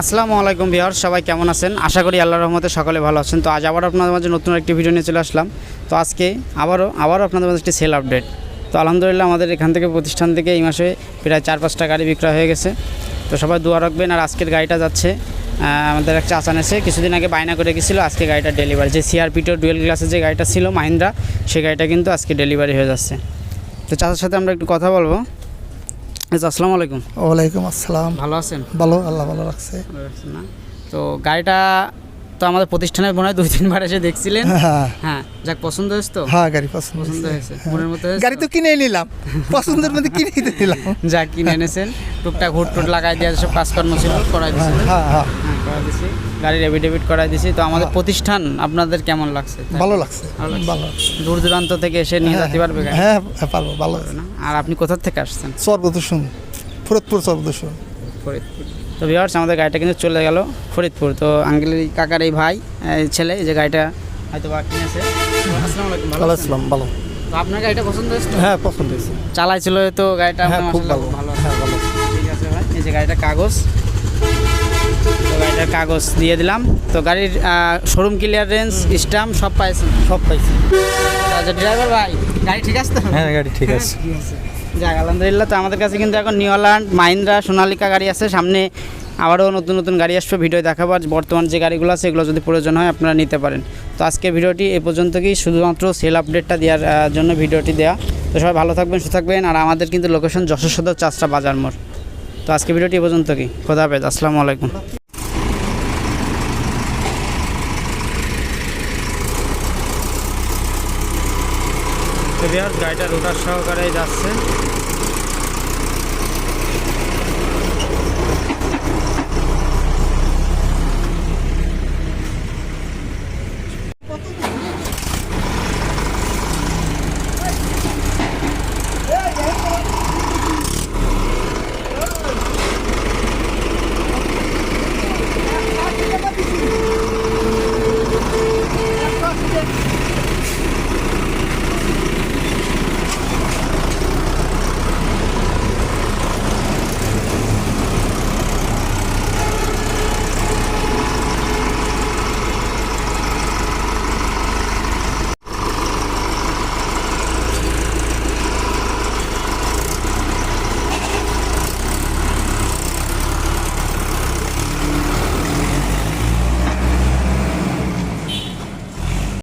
আসসালামু আলাইকুম বিহার সবাই কেমন আছেন? আশা করি আল্লাহর রহমতে সকলে ভালো আছেন। তো আজ আবার আপনাদের মাঝে নতুন একটি ভিডিও নিয়ে চলে আসলাম। তো আজকে আবারও আবারও আপনাদের মাঝে একটি সেল আপডেট তো আলহামদুলিল্লাহ আমাদের এখান থেকে প্রতিষ্ঠান থেকে এই মাসে প্রায় চার পাঁচটা গাড়ি বিক্রয় হয়ে গেছে। তো সবাই দোয়া রাখবেন, আর আজকের গাড়িটা যাচ্ছে আমাদের এক চাচান এসে কিছুদিন আগে বায়না করে গেছিল, আজকে গাড়িটা ডেলিভারি যে সিআরপিটো ডুয়েল গ্লাসের যে গাড়িটা ছিল, মাহিন্দ্রা সেই গাড়িটা কিন্তু আজকে ডেলিভারি হয়ে যাচ্ছে। তো চাচার সাথে আমরা একটু কথা বলব। আচ্ছা আসসালামু আলাইকুম। ওয়ালাইকুম আসসালাম। ভালো আছেন? ভালো আল্লাহ ভালো রাখছে। না? তো গাড়িটা তো আমাদের প্রতিষ্ঠানে মনে হয় দুই তিনবার এসে দেখছিলেন। হ্যাঁ হ্যাঁ। যাক পছন্দ হয়েছে তো? হ্যাঁ গাড়ি পছন্দ পছন্দ হয়েছে। হয়েছে মনের মতো গাড়ি তো কিনে নিলাম। পছন্দের মধ্যে কিনে নিলাম। যা কিনে এনেছেন। টুকটাক হুট টুট লাগাই দিয়ে সব কাজকর্ম ছিল করাই দিয়েছিলেন হ্যাঁ হ্যাঁ। হ্যাঁ করাই দিয়েছি গাড়ির এভিডেভিট করাই দিয়েছি তো আমাদের প্রতিষ্ঠান আপনাদের কেমন লাগছে? ভালো লাগছে ভালো লাগছে। দূর দূরান্ত থেকে এসে নিয়ে যেতে পারবে হ্যাঁ হ্যাঁ, পারব ভালো না? আর আপনি কোথা থেকে আসছেন? সর্বদূষণ ফরিদপুর সর্বদূষণ ফরিদপুর। তো ভিওয়ার্স আমাদের গাড়িটা কিন্তু চলে গেল ফরিদপুর। তো আঙ্কেলের এই কাকার এই ভাই ছেলে এই যে গাড়িটা হয়তো বা কিনেছে আসসালামু আলাইকুম ভালো? আসসালাম ভালো। আপনার গাড়িটা পছন্দ হয়েছে হ্যাঁ পছন্দ হয়েছে। চালাইছিল তো গাড়িটা? হ্যাঁ খুব ভালো। ভালো। হ্যাঁ ভালো। ঠিক আছে ভাই। এই যে গাড়িটার কাগজ তো গাড়িটার কাগজ দিয়ে দিলাম। তো গাড়ির শোরুম ক্লিয়ারেন্স স্টাম্প সব পাইছেন সব পাইছি। আচ্ছা ড্রাইভার ভাই গাড়ি ঠিক আছে তো? হ্যাঁ গাড়ি ঠিক আছে। যাক আলহামদুলিল্লাহ তো আমাদের কাছে কিন্তু এখন নিউল্যান্ড মাহিন্দ্রা সোনালিকা গাড়ি আছে। সামনে আবারও নতুন নতুন গাড়ি আসবে ভিডিও দেখাবো। আর বর্তমান যে গাড়িগুলো আছে এগুলো যদি প্রয়োজন হয় আপনারা নিতে পারেন। তো আজকে ভিডিওটি এ পর্যন্ত কি শুধুমাত্র সেল আপডেটটা দেওয়ার জন্য ভিডিওটি দেওয়া। তো সবাই ভালো থাকবেন সুস্থ থাকবেন। আর আমাদের কিন্তু লোকেশন যশোর সদর চাষটা বাজার মোড়। তো আজকে ভিডিওটি পর্যন্ত কি? খোদা হাফেজ আসসালামু আলাইকুম। গাড়িটা রোটার সহকারে যাচ্ছে।